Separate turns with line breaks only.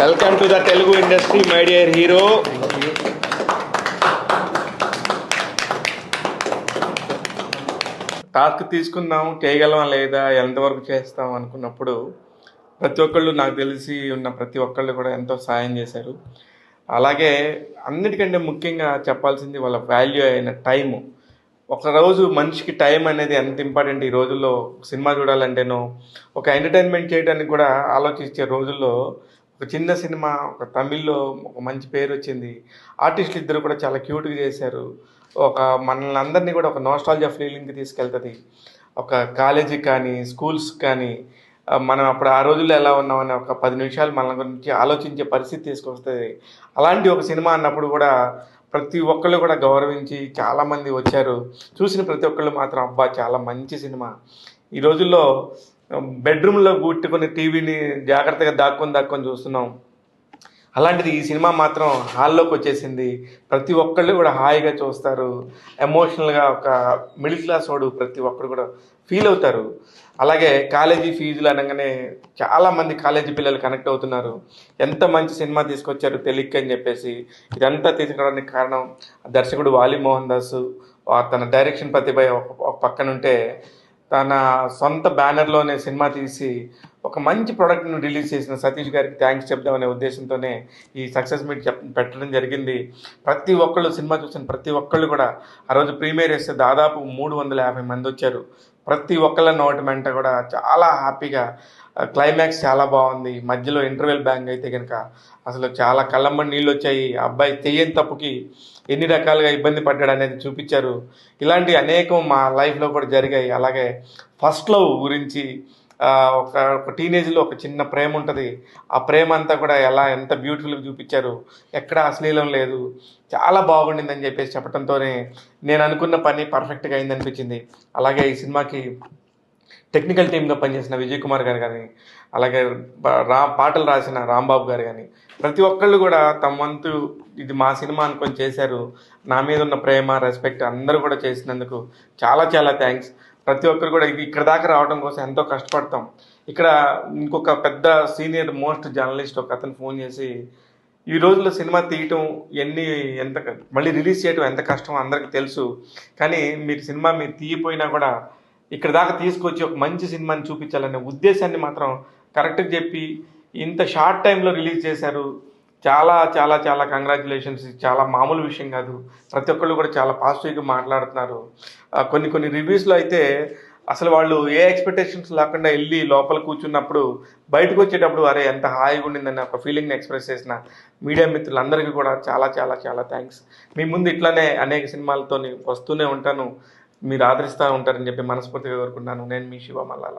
Welcome to the Telugu industry my dear hero task తీసుకుందాం చేయగలమా లేదా ఎంతవరకు చేస్తాం అనుకున్నప్పుడు ప్రతి ఒక్కళ్ళు నాకు తెలిసి ఉన్న ప్రతి ఒక్కళ్ళు కూడా ఎంతో సాయం చేశారు. అలాగే అన్నిటికంటే ముఖ్యంగా చెప్పాల్సింది వాళ్ళ వాల్యూ అయిన టైము ఒక రోజు మనిషికి టైం అనేది ఎంత ఇంపార్టెంట్ ఈ రోజుల్లో? సినిమా చూడాలంటేనో ఒక ఎంటర్టైన్మెంట్ చేయడానికి కూడా ఆలోచించే రోజుల్లో ఒక చిన్న సినిమా ఒక తమిళ్ళో ఒక మంచి పేరు వచ్చింది ఆర్టిస్టులు ఇద్దరు కూడా చాలా క్యూట్గా చేశారు. ఒక మనల్ని అందరినీ కూడా ఒక నోస్టాలజీ ఫీలింగ్కి తీసుకెళ్తుంది. ఒక కాలేజీ కానీ స్కూల్స్ కానీ మనం అప్పుడు ఆ రోజుల్లో ఎలా ఉన్నామని ఒక పది నిమిషాలు మన గురించి ఆలోచించే పరిస్థితి తీసుకొస్తుంది. అలాంటి ఒక సినిమా అన్నప్పుడు కూడా ప్రతి ఒక్కళ్ళు కూడా గౌరవించి చాలామంది వచ్చారు. చూసిన ప్రతి ఒక్కళ్ళు మాత్రం అబ్బా చాలా మంచి సినిమా. ఈ రోజుల్లో బెడ్రూమ్లో గుట్టుకుని టీవీని జాగ్రత్తగా దాక్కొని దాక్కొని చూస్తున్నాం. అలాంటిది ఈ సినిమా మాత్రం హాల్లోకి వచ్చేసింది. ప్రతి ఒక్కళ్ళు కూడా హాయిగా చూస్తారు. ఎమోషనల్గా ఒక మిడిల్ క్లాస్ వాడు ప్రతి ఒక్కరు కూడా ఫీల్ అవుతారు. అలాగే కాలేజీ ఫీజులు అనగానే చాలామంది కాలేజీ పిల్లలు కనెక్ట్ అవుతున్నారు. ఎంత మంచి సినిమా తీసుకొచ్చారు తెలియక అని చెప్పేసి ఇదంతా తీసుకురావడానికి కారణం దర్శకుడు వాలి మోహన్ దాస్ తన డైరెక్షన్ ప్రతిభ ఒక పక్కనుంటే తన సొంత బ్యానర్లోనే సినిమా తీసి ఒక మంచి ప్రోడక్ట్ను రిలీజ్ చేసిన సతీష్ గారికి థ్యాంక్స్ చెప్దామనే ఉద్దేశంతోనే ఈ సక్సెస్ మీట్ చెప్ పెట్టడం జరిగింది. ప్రతి ఒక్కళ్ళు సినిమా చూసిన ప్రతి ఒక్కళ్ళు కూడా ఆ రోజు ప్రీమియర్ వేస్తే దాదాపు మూడు వందల యాభై మంది వచ్చారు. ప్రతి ఒక్కళ్ళ నోటి మెంట కూడా చాలా హ్యాపీగా క్లైమాక్స్ చాలా బాగుంది. మధ్యలో ఇంటర్వెల్ బ్యాంగ్ అయితే కనుక అసలు చాలా కళ్ళమ్మడి నీళ్ళు వచ్చాయి. ఆ అబ్బాయి చెయ్యని తప్పుకి ఎన్ని రకాలుగా ఇబ్బంది పడ్డాడు అనేది చూపించారు. ఇలాంటి అనేకం మా లైఫ్లో కూడా జరిగాయి. అలాగే ఫస్ట్ లవ్ గురించి ఒక ఒక టీనేజ్లో ఒక చిన్న ప్రేమ ఉంటుంది. ఆ ప్రేమ అంతా కూడా ఎలా ఎంత బ్యూటిఫుల్గా చూపించారు. ఎక్కడ అశ్లీలం లేదు. చాలా బాగుండిందని చెప్పేసి చెప్పడంతోనే నేను అనుకున్న పని పర్ఫెక్ట్గా అయిందనిపించింది. అలాగే ఈ సినిమాకి టెక్నికల్ టీంలో పనిచేసిన విజయ్ కుమార్ గారు కానీ అలాగే రా పాటలు రాసిన రాంబాబు గారు కానీ ప్రతి ఒక్కళ్ళు కూడా తమ వంతు ఇది మా సినిమా అనుకొని చేశారు. నా మీద ఉన్న ప్రేమ రెస్పెక్ట్ అందరూ కూడా చేసినందుకు చాలా చాలా థ్యాంక్స్ ప్రతి ఒక్కరు కూడా ఇక్కడ దాకా రావడం కోసం ఎంతో కష్టపడతాం. ఇక్కడ ఇంకొక పెద్ద సీనియర్ మోస్ట్ జర్నలిస్ట్ ఒక అతను ఫోన్ చేసి ఈ రోజుల్లో సినిమా తీయటం ఎన్ని ఎంత మళ్ళీ రిలీజ్ చేయటం ఎంత కష్టం అందరికీ తెలుసు. కానీ మీరు సినిమా మీరు తీయపోయినా కూడా ఇక్కడ దాకా తీసుకొచ్చి ఒక మంచి సినిమాని చూపించాలనే ఉద్దేశాన్ని మాత్రం కరెక్ట్గా చెప్పి ఇంత షార్ట్ టైంలో రిలీజ్ చేశారు. చాలా చాలా చాలా కంగ్రాచులేషన్స్ చాలా మామూలు విషయం కాదు. ప్రతి ఒక్కళ్ళు కూడా చాలా పాజిటివ్గా మాట్లాడుతున్నారు. కొన్ని కొన్ని రివ్యూస్లో అయితే అసలు వాళ్ళు ఏ ఎక్స్పెక్టేషన్స్ లేకుండా వెళ్ళి లోపల కూర్చున్నప్పుడు బయటకు వచ్చేటప్పుడు అరే ఎంత హాయిగా ఉండిందని ఒక ఫీలింగ్ని ఎక్స్ప్రెస్ చేసిన మీడియా మిత్రులందరికీ కూడా చాలా చాలా చాలా థ్యాంక్స్ మీ ముందు ఇట్లానే అనేక సినిమాలతో వస్తూనే ఉంటాను. మీరు ఆదరిస్తూ ఉంటారని చెప్పి మనస్ఫూర్తిగా కోరుకుంటున్నాను. నేను మీ శివ మల్లాల.